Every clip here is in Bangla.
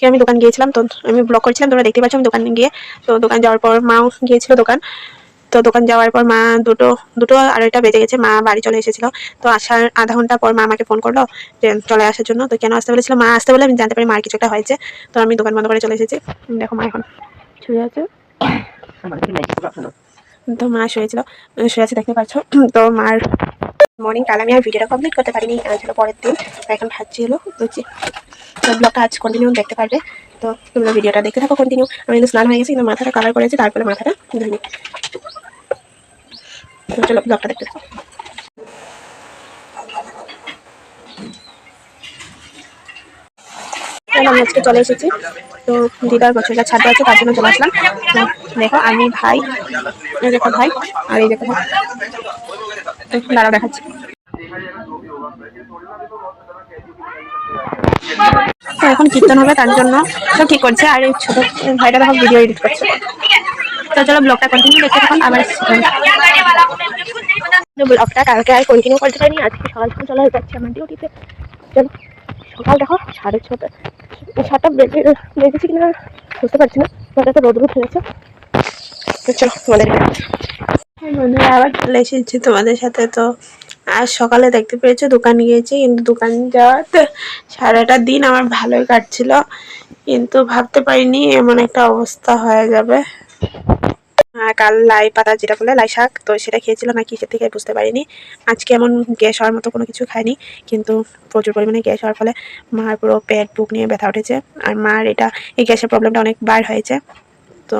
আজকে আমি দোকান গিয়েছিলাম, তো আমি ব্লগ করেছিলাম, তোমরা দেখতে পাচ্ছ আমি দোকান গিয়ে, তো দোকান যাওয়ার পর মাও গিয়েছিল দোকান। তো দোকান যাওয়ার পর মা দুটো দুটো আড়াইটা বেজে গেছে, মা বাড়ি চলে এসেছিল। তো আসার আধা ঘণ্টা পর মা আমাকে ফোন করল যে চলে আসার জন্য। তো কেন আসতে বলেছিল? মা আসতে বলে আমি জানতে পারি মার কিছু একটা হয়েছে। তো আমি দোকান বন্ধ করে চলে এসেছি। দেখো মা এখন শুয়ে আছে। তো মা শুয়েছিল শুয়ে আছে, দেখতে পাচ্ছ। তো মার মর্নিং কাল আমি আর ভিডিওটা কমপ্লিট করতে পারিনি হলো পরের দিন। এখন ভাবছি হলো তো ব্লগটা আজ কন্টিনিউ দেখতে পারবে। তো তোমরা ভিডিওটা দেখতে থাকো কন্টিনিউ আমি কিন্তু স্নান হয়ে গেছি, কিন্তু মাথাটা কালার করেছি, তারপরে মাথাটা ধুইনি তো চলো ব্লগটা দেখতে থাকো। আমি আজকে চলে এসেছি। তো দিদার বছরটা ছাড় আছে, তার জন্য চলে আসলাম। তো দেখো, আমি, ভাই দেখো ভাই, আর এই দেখো দাঁড়াও দেখাচ্ছি। তো এখন কীর্তন হবে তার জন্য। সব ঠিক করছে? আর এই ছোট ভাইটা দেখো ভিডিও এডিট করছে। তো চলো ব্লগটা কন্টিনিউ দেখতে থাকুন আবার ব্লগটা কালকে আর কন্টিনিউ করতে পারিনি, আজকে সকাল সকাল চলে যাচ্ছে আমার ডিউটিতে চলো, সকাল দেখো, সাড়ে ছটা, সাতটা বেজে, বেজেছি কিনা বুঝতে পারছি না ছটা তো রোদ রোদ হয়েছে চলো তোমাদের বন্ধুরা, আবার চলে এসেছি তোমাদের সাথে, তো আজ সকালে দেখতে পেয়েছ, দোকান গিয়েছি, কিন্তু দোকান যাওয়াতে সারাটা দিন আমার ভালোই কাটছিল। কিন্তু ভাবতে পারিনি এমন একটা অবস্থা হয়ে যাবে। আর কাল লাই পাতা যেটা বলে, লাই শাক, তো সেটা খেয়েছিলাম না কিসের থেকে বুঝতে পারিনি। আজকে এমন গ্যাস হওয়ার মতো কোনো কিছু খাইনি, কিন্তু প্রচুর পরিমাণে গ্যাস হওয়ার ফলে মার পুরো পেট, বুক নিয়ে ব্যথা উঠেছে। আর মার এটা, এই গ্যাসের প্রবলেমটা অনেক বার হয়েছে। তো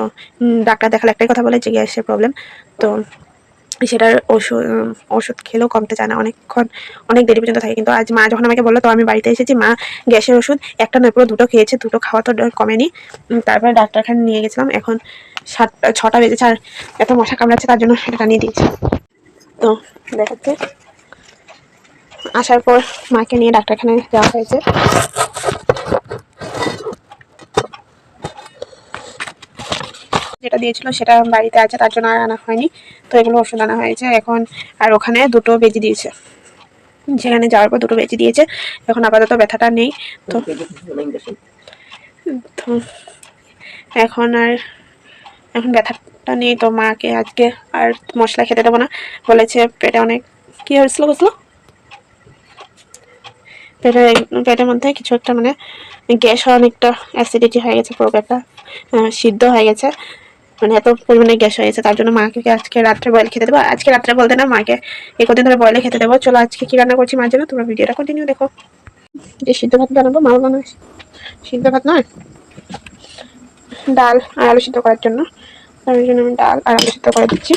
ডাক্তার দেখালে একটাই কথা বলে যে গ্যাসের প্রবলেম তো সেটার ওষুধ ওষুধ খেলেও কমতে চায় না। অনেকক্ষণ, অনেক দেরি পর্যন্ত থাকে। কিন্তু আজ মা যখন আমাকে বলল, তো আমি বাড়িতে এসেছি, মা গ্যাসের ওষুধ, একটা নয়, পুরো দুটো খেয়েছে, দুটো খাওয়া তো কমেনি। তারপরে ডাক্তারখানে নিয়ে গেছিলাম। এখন সাতটা ছটা বেজেছে আর এত মশা কামড়াচ্ছে, তার জন্য এটা নিয়ে দিয়েছি। তো দেখাচ্ছে। আসার পর মাকে নিয়ে ডাক্তারখানায় যাওয়া হয়েছে। যেটা দিয়েছিল সেটা বাড়িতে আছে, তার জন্য আর আনা হয়নি। তো এগুলো ওষুধ আনা হয়েছে এখন। আর ওখানে দুটো বেজি দিয়েছে। সেখানে যাওয়ার পর দুটো বেজি দিয়েছে। এখন আপাতত ব্যথাটা নেই। তো তো এখন আর, এখন ব্যথাটা নেই। তো মাকে আজকে আর মশলা খেতে দেবো না। বলেছে পেটে অনেক, কি হয়েছিল বুঝলো? পেটে, পেটের মধ্যে কিছু একটা মানে গ্যাস অনেকটা অ্যাসিডিটি হয়ে গেছে, পুরো পেটটা সিদ্ধ হয়ে গেছে। মানে এত পরিমাণে গ্যাস হয়ে গেছে, তার জন্য মাকে আজকে রাত্রে বয়েল খেতে দেবো? আজকে রাত্রে বলতে না, মাকে এই কদিন ধরে বয়েলে খেতে দেবো। চলো আজকে কি রান্না করছি মাঝে না তোমরা ভিডিওটা কন্টিনিউ দেখো। যে সিদ্ধ ভাত বানাবো মা সিদ্ধ ভাত নয়, ডাল আর আলু সিদ্ধ করার জন্য। তার জন্য আমি ডাল আর আলু সিদ্ধ করে দিচ্ছি।